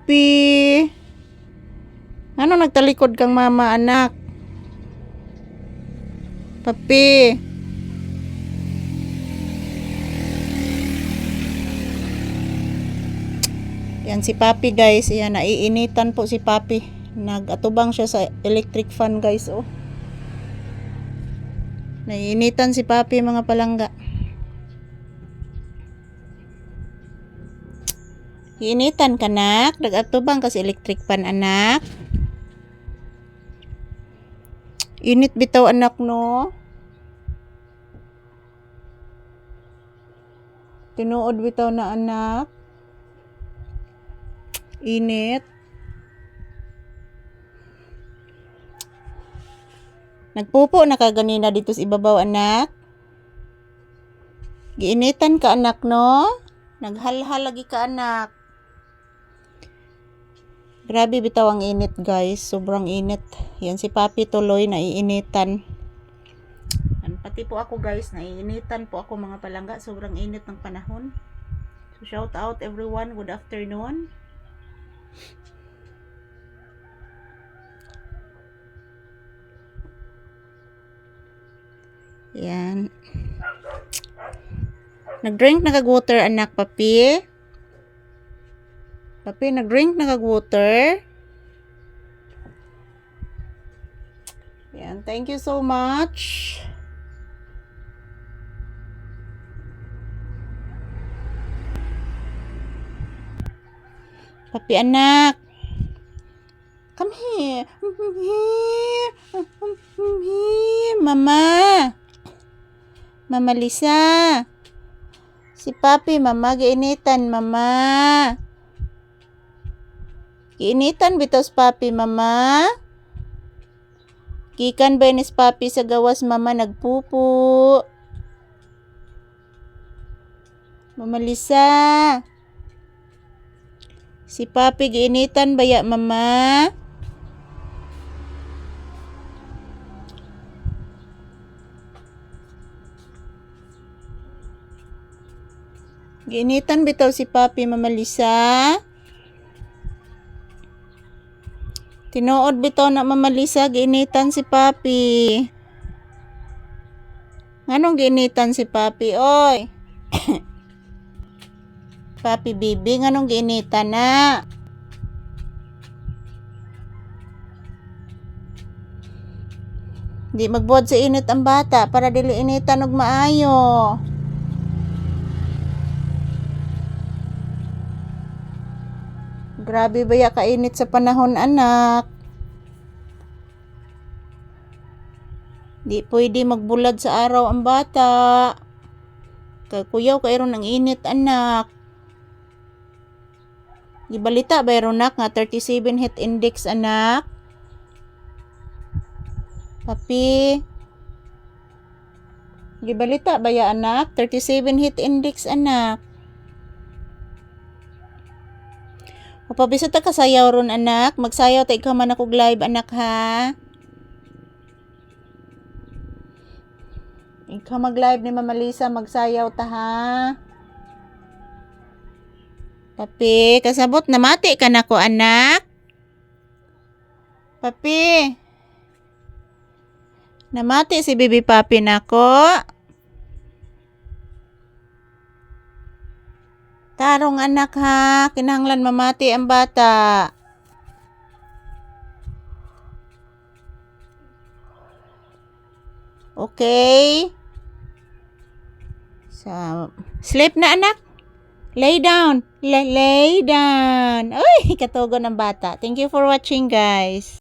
Papi. Ano nagtalikod kang mama, anak? Papi. Yan si Papi guys. Yan, naiinitan po si Papi. Nag-atubang siya sa electric fan guys. Oh. Naiinitan si Papi mga palangga. Iinitan ka nak. Nag-atubang ka sa electric fan anak. Init bitaw anak no. Tinuod bitaw na anak. Init. Nagpupo na ka ganina dito sa ibabaw anak. Giinitan ka anak no. Naghalhal lagi ka anak. Grabe bitaw ang init guys. Sobrang init. Yan si Papi tuloy naiinitan. Pati po ako guys, naiinitan po ako mga palangga. Sobrang init ng panahon. So shout out everyone. Good afternoon. Yan. Nag-drink na kag-water anak papi. Papi, nag-drink na kag-water. Yan, thank you so much. Papi anak. Come here. Here. Here. Mama. Mama Lisa. Si Papi, Mama, giinitan, Mama. Giinitan bitos Papi, Mama. Gikan ba ni Papi sa gawas, Mama, nagpupo. Mama Lisa. Si Papi, giinitan ba ya, Mama? Giinitan bitaw si Papi Mama Lisa. Tinuod bitaw na Mama Lisa, giinitan si Papi. Nganong giinitan si Papi, oy? Papi Bibi, nganong giinitan na? Di magbuhat sa init ang bata para dili initan og maayo. Grabe ba ya kainit sa panahon, anak? Di pwede magbulad sa araw ang bata. Kay kuyaw kayron ang init, anak. Gibalita ba nak nga 37 heat index, anak? Papi. Gibalita ba ya, anak? 37 heat index, anak. O pabisa ta kasayaw ron anak. Magsayaw ta ikaw man akog live anak ha. Ikaw mag live ni Mama Lisa magsayaw ta ha. Papi, kasabot na mati ka na ko anak. Papi. Namati si Bibi Papi nako. Tarong anak ha, kinahanglan mamati ang bata. Okay? So, sleep na anak. Lay down. Lay, lay down. Uy, katugo ng bata. Thank you for watching guys.